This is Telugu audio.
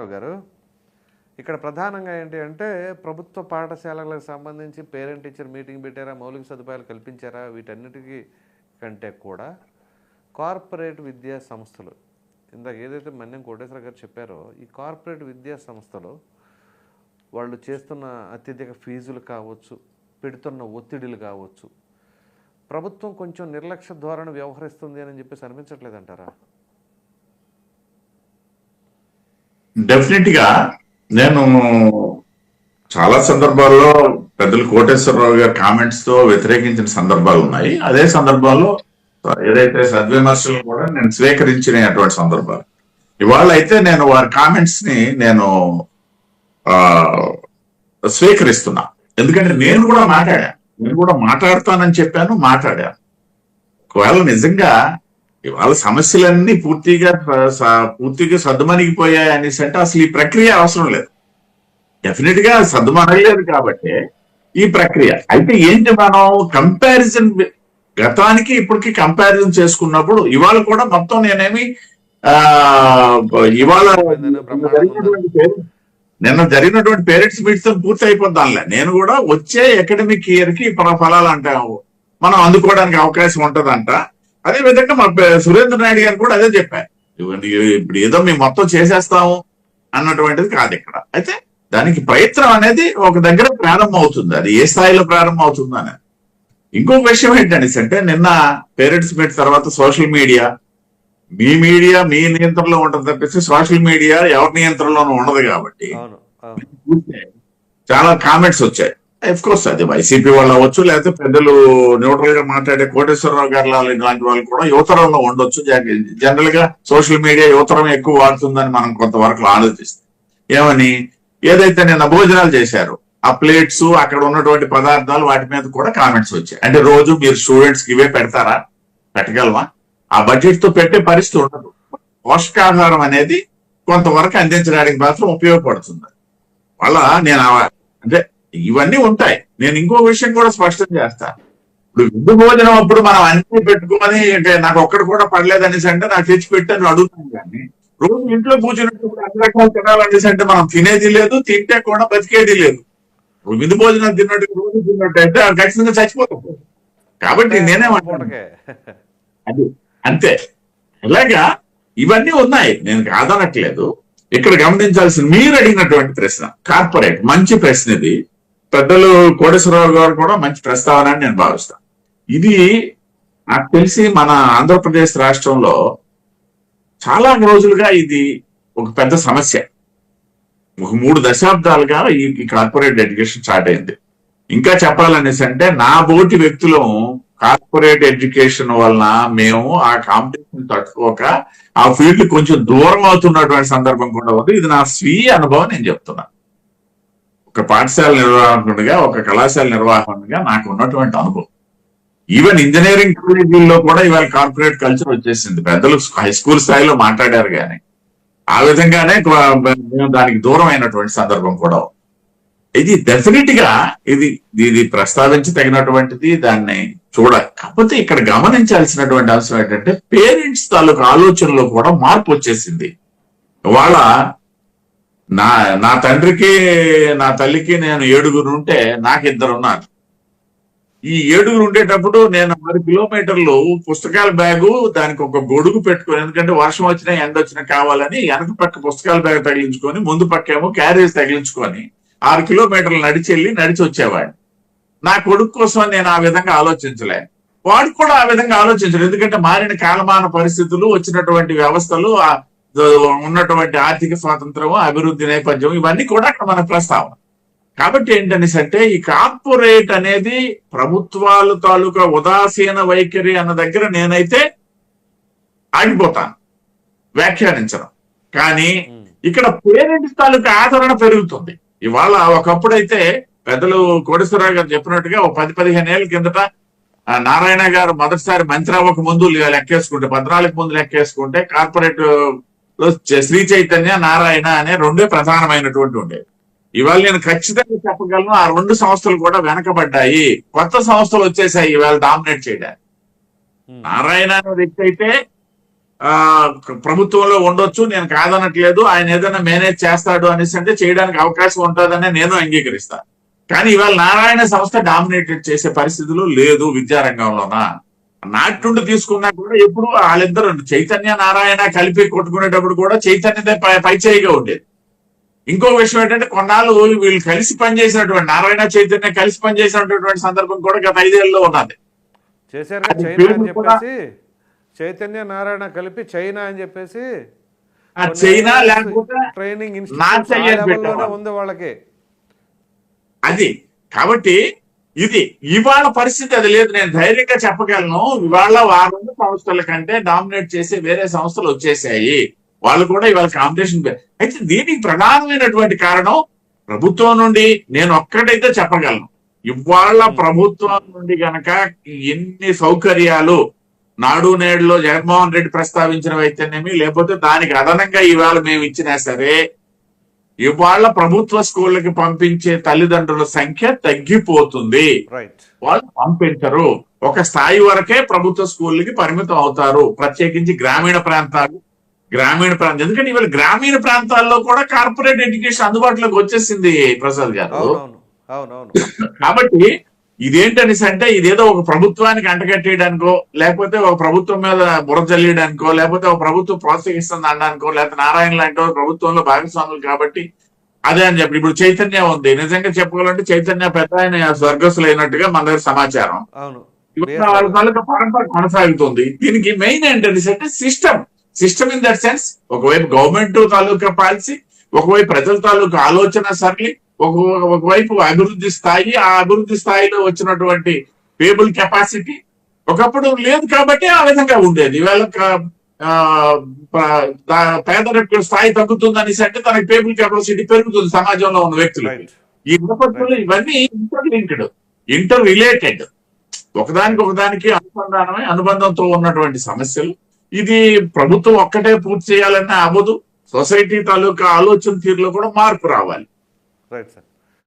రామారావు గారు ఇక్కడ ప్రధానంగా ఏంటి అంటే ప్రభుత్వ పాఠశాలలకు సంబంధించి పేరెంట్ టీచర్ మీటింగ్ పెట్టారా మౌలిక సదుపాయాలు కల్పించారా వీటన్నిటికీ కంటే కూడా కార్పొరేట్ విద్యా సంస్థలు ఇందాక ఏదైతే మన్యం కోటేశ్వర గారు చెప్పారో ఈ కార్పొరేట్ విద్యా సంస్థలు వాళ్ళు చేస్తున్న అత్యధిక ఫీజులు కావచ్చు పెడుతున్న ఒత్తిడిలు కావచ్చు ప్రభుత్వం కొంచెం నిర్లక్ష్య ధోరణి వ్యవహరిస్తుంది అని చెప్పేసి అనిపించట్లేదంటారా? డెఫినెట్గా నేను చాలా సందర్భాల్లో పెద్దలు కోటేశ్వరరావు గారి కామెంట్స్తో వ్యతిరేకించిన సందర్భాలు ఉన్నాయి. అదే సందర్భాల్లో ఏదైతే సద్విమర్శలు కూడా నేను స్వీకరించినటువంటి సందర్భాలు. ఇవాళ అయితే నేను వారి కామెంట్స్ని నేను స్వీకరిస్తున్నా. ఎందుకంటే నేను కూడా మాట్లాడా. నేను కూడా మాట్లాడతానని చెప్పాను మాట్లాడాను ఒకవేళ నిజంగా ఇవాళ సమస్యలన్నీ పూర్తిగా పూర్తిగా సర్దుమణిగిపోయాయి అనేసి అంటే అసలు ఈ ప్రక్రియ అవసరం లేదు. డెఫినెట్గా సర్దుమణగలేదు కాబట్టి ఈ ప్రక్రియ. అయితే ఏంటి మనం కంపారిజన్ గతానికి ఇప్పటికి కంపారిజన్ చేసుకున్నప్పుడు ఇవాళ కూడా మొత్తం నేనేమి ఆ ఇవాళ జరిగినటువంటి పేరెంట్స్- నిన్న జరిగినటువంటి పేరెంట్స్ మీట్స్తో పూర్తి అయిపోద్దాంలే. నేను కూడా వచ్చే అకాడమిక్ ఇయర్కి ఫలాలు అంటాము. మనం అందుకోవడానికి అవకాశం ఉంటదంట. అదే విధంగా మా సురేంద్ర నాయుడు గారు కూడా అదే చెప్పారు. ఇప్పుడు ఏదో మేము మొత్తం చేసేస్తాము అన్నటువంటిది కాదు ఇక్కడ. అయితే దానికి ప్రయత్నం అనేది ఒక దగ్గర ప్రారంభం అవుతుంది అది ఏ స్థాయిలో ప్రారంభం అవుతుంది అని ఇంకొక విషయం ఏంటనేసి అంటే నిన్న పేరెంట్స్ మీట్ తర్వాత సోషల్ మీడియా. మీ మీడియా మీ నియంత్రణలో ఉంటుంది తప్పిస్తే సోషల్ మీడియా ఎవరి నియంత్రణలోనూ ఉండదు కాబట్టి. చాలా కామెంట్స్ వచ్చాయి. అఫ్ కోర్స్ అది వైసీపీ వాళ్ళు అవ్వచ్చు లేకపోతే పెద్దలు న్యూట్రల్గా మాట్లాడే కోటేశ్వరరావు గారు ఇలాంటి వాళ్ళు కూడా యువతరంలో ఉండొచ్చు. జనరల్గా సోషల్ మీడియా యువతరం ఎక్కువ వాడుతుందని మనం కొంతవరకు ఆలోచిస్తాం. ఏమని? ఏదైతే నిన్న భోజనాలు చేశారు ఆ ప్లేట్స్ అక్కడ ఉన్నటువంటి పదార్థాలు వాటి మీద కూడా కామెంట్స్ వచ్చాయి. అంటే రోజు మీరు స్టూడెంట్స్కి ఇవే పెడతారా? పెట్టగలమా ఆ బడ్జెట్తో పెట్టే పరిస్థితి ఉండదు. పోషకాహారం అనేది కొంతవరకు అందించడానికి మాత్రం ఉపయోగపడుతుంది. వాళ్ళ నేను అంటే ఇవన్నీ ఉంటాయి. నేను ఇంకో విషయం కూడా స్పష్టం చేస్తా. ఇప్పుడు విందు భోజనం అప్పుడు మనం అన్ని పెట్టుకొని అంటే నాకు ఒక్కడు కూడా పడలేదనేసి అంటే నాకు తెచ్చి పెట్టని అడుగుతాం కానీ రోజు ఇంట్లో కూర్చున్నప్పుడు అన్ని రకాలు తినాలనేసి అంటే మనం తినేది లేదు తింటే కూడా బతికేది లేదు. విందు భోజనం తిన్నట్టు రోజు తిన్నట్టు అది ఖచ్చితంగా చచ్చిపోతాం. కాబట్టి నేనేమంటాను. అది అంతే. ఇలాగా ఇవన్నీ ఉన్నాయి. నేను కాదనట్లేదు. ఇక్కడ గమనించాల్సిన మీరు అడిగినటువంటి ప్రశ్న కార్పొరేట్ మంచి ప్రశ్న ఇది పెద్దలు కోటేశ్వరరావు గారు కూడా మంచి ప్రస్తావన అని నేను భావిస్తాను ఇది నాకు తెలిసి మన ఆంధ్రప్రదేశ్ రాష్ట్రంలో చాలా రోజులుగా ఇది ఒక పెద్ద సమస్య. ఒక మూడు దశాబ్దాలుగా ఈ కార్పొరేట్ ఎడ్యుకేషన్ స్టార్ట్ అయింది. ఇంకా చెప్పాలనేసి అంటే నా బోటి వ్యక్తులు కార్పొరేట్ ఎడ్యుకేషన్ వలన మేము ఆ కాంపిటీషన్ తట్టుకోక ఆ ఫీల్డ్ కొంచెం దూరం అవుతున్నటువంటి సందర్భం కూడా ఉంది. ఇది నా స్వీయ అనుభవం నేను చెప్తున్నాను ఒక పాఠశాల నిర్వాహకుడిగా ఒక కళాశాల నిర్వాహకుడిగా నాకు ఉన్నటువంటి అనుభవం. ఈవెన్ ఇంజనీరింగ్ కాలేజీల్లో కూడా ఇవాళ కార్పొరేట్ కల్చర్ వచ్చేసింది. పెద్దలు హై స్కూల్ స్థాయిలో మాట్లాడారు కానీ ఆ విధంగానే మేము దానికి దూరం అయినటువంటి సందర్భం కూడా ఇది డెఫినెట్గా ఇది ఇది ప్రస్తావించి తగినటువంటిది దాన్ని చూడాలి కాకపోతే ఇక్కడ గమనించాల్సినటువంటి అంశం ఏంటంటే పేరెంట్స్ తాలూకు ఆలోచనలో కూడా మార్పు వచ్చేసింది. వాళ్ళ నా నా తండ్రికి నా తల్లికి నేను ఏడుగురు ఉంటే నాకు ఇద్దరు ఉన్నారు ఈ ఏడుగురు ఉండేటప్పుడు నేను ఆరు కిలోమీటర్లు పుస్తకాల బ్యాగు దానికి ఒక గొడుగు పెట్టుకొని ఎందుకంటే వర్షం వచ్చినా ఎండ వచ్చినా కావాలని వెనక పక్క పుస్తకాల బ్యాగ్ తగిలించుకొని ముందు పక్క ఏమో క్యారేజ్ తగిలించుకొని ఆరు కిలోమీటర్లు నడిచి వెళ్ళి నడిచి వచ్చేవాడిని నా కొడుకు కోసం నేను ఆ విధంగా ఆలోచించలే. వాడు కూడా ఆ విధంగా ఆలోచించడు ఎందుకంటే మారిన కాలమాన పరిస్థితులు వచ్చినటువంటి వ్యవస్థలు ఆ ఉన్నటువంటి ఆర్థిక స్వాతంత్రం అభివృద్ధి నేపథ్యం ఇవన్నీ కూడా అక్కడ మన ప్రస్తావన. కాబట్టి ఏంటనేసి అంటే ఈ కార్పొరేట్ అనేది ప్రభుత్వాలు తాలూకా ఉదాసీన వైఖరి అన్న దగ్గర నేనైతే ఆగిపోతాను వ్యాఖ్యానించను. కానీ. ఇక్కడ పేరెంట్స్ తాలూకా ఆదరణ పెరుగుతుంది. ఇవాళ ఒకప్పుడైతే పెద్దలు కోటేశ్వరరావు గారు చెప్పినట్టుగా ఒక పది పదిహేను ఏళ్ళ కిందట నారాయణ గారు మొదటిసారి మంత్రి అవ్వక ముందు లెక్కేసుకుంటే పద్నాలుగు ముందు లెక్కేసుకుంటే కార్పొరేట్ శ్రీ చైతన్య నారాయణ అనే రెండే ప్రధానమైనటువంటి ఉండేవి ఇవాళ నేను ఖచ్చితంగా చెప్పగలను ఆ రెండు సంస్థలు కూడా వెనకబడ్డాయి. కొత్త సంస్థలు వచ్చేసాయి ఇవాళ డామినేట్ చేయడానికి. నారాయణ అనే వ్యక్తి అయితే ఆ, ప్రభుత్వంలో ఉండొచ్చు నేను కాదనట్లేదు ఆయన ఏదైనా మేనేజ్ చేస్తాడు అనేసి అంటే చేయడానికి అవకాశం ఉంటుందని నేను అంగీకరిస్తా. కానీ ఇవాళ నారాయణ సంస్థ డామినేటెడ్ చేసే పరిస్థితులు లేదు విద్యారంగంలోన? నాటి నుండి తీసుకున్నా కూడా ఎప్పుడు వాళ్ళిద్దరు చైతన్య నారాయణ కలిపి కొట్టుకునేటప్పుడు కూడా చైతన్యదే పై- పైచేయిగా ఉండేది. ఇంకో విషయం ఏంటంటే కొన్నాళ్ళు వీళ్ళు కలిసి పనిచేసినటువంటి నారాయణ చైతన్య కలిసి పనిచేసినటువంటి సందర్భం కూడా గత ఐదేళ్ళలో ఉన్నది. చేశారు చెప్పేసి చైతన్య నారాయణ కలిపి చైనా అని చెప్పేసి ఆ చైనా లేకపోతే ట్రైనింగ్. ఉంది వాళ్ళకి. అది కాబట్టి ఇది ఇవాళ పరిస్థితి అది లేదు. నేను ధైర్యంగా చెప్పగలను. ఇవాళ వారు సంస్థల కంటే డామినేట్ చేసే వేరే సంస్థలు వచ్చేసాయి. వాళ్ళు కూడా ఇవాళ కాంపిటీషన్ అయితే దీనికి ప్రధానమైనటువంటి కారణం ప్రభుత్వం నుండి నేను ఒక్కటైతే చెప్పగలను. ఇవాళ ప్రభుత్వం నుండి గనక ఎన్ని సౌకర్యాలు నాడు నేడులో జగన్మోహన్ రెడ్డి ప్రస్తావించినవి అయితేనేమి లేకపోతే దానికి అదనంగా ఇవాళ మేము ఇచ్చినా సరే ఇవాళ ప్రభుత్వ స్కూళ్ళకి పంపించే తల్లిదండ్రుల సంఖ్య తగ్గిపోతుంది. వాళ్ళు పంపించరు. ఒక స్థాయి వరకే ప్రభుత్వ స్కూళ్ళకి పరిమితం అవుతారు. ప్రత్యేకించి గ్రామీణ ప్రాంతాలు గ్రామీణ ప్రాంతం ఎందుకంటే ఇవాళ గ్రామీణ ప్రాంతాల్లో కూడా కార్పొరేట్ ఎడ్యుకేషన్ అందుబాటులోకి వచ్చేసింది ప్రసాద్ గారు. కాబట్టి ఇదేంటనేసి అంటే ఇదేదో ఒక ప్రభుత్వానికి అంటగట్టేయడానికో లేకపోతే ఒక ప్రభుత్వం మీద బుర్ర చల్లేయడానికో లేకపోతే ఒక ప్రభుత్వం ప్రోత్సహిస్తుంది అనడానికో లేకపోతే నారాయణ లాంటి ప్రభుత్వంలో భాగస్వాములు కాబట్టి అదే అని చెప్పి. ఇప్పుడు చైతన్య ఉంది. నిజంగా చెప్పుకోవాలంటే చైతన్య పెద్ద ఆయన స్వర్గస్థులైనట్టుగా మన దగ్గర సమాచారం. వాళ్ళ తాలూకా పరంపర కొనసాగుతుంది. దీనికి మెయిన్ ఏంటనేసి అంటే system system in that sense ఒకవైపు గవర్నమెంట్ తాలూకా పాలసీ ఒకవైపు ప్రజల తాలూకా ఆలోచన సరళి ఒక ఒకవైపు అభివృద్ధి స్థాయి ఆ అభివృద్ధి స్థాయిలో వచ్చినటువంటి పేబుల్ కెపాసిటీ ఒకప్పుడు లేదు కాబట్టి ఆ విధంగా ఉండేది. ఇవాళ పేదరిక స్థాయి తగ్గుతుంది అనేసి అంటే తనకి పేబుల్ కెపాసిటీ పెరుగుతుంది సమాజంలో ఉన్న వ్యక్తులకి. రైట్ ఈ నేపథ్యంలో ఇవన్నీ ఇంటర్ లింక్డ్ ఇంటర్ రిలేటెడ్. ఒకదానికి ఒకదానికి అనుసంధానమై అనుబంధంతో ఉన్నటువంటి సమస్యలు. ఇది ప్రభుత్వం ఒక్కటే పూర్తి చేయాలన్న అవ్వదు. సొసైటీ తాలూకా ఆలోచన తీరులో కూడా మార్పు రావాలి. Right sir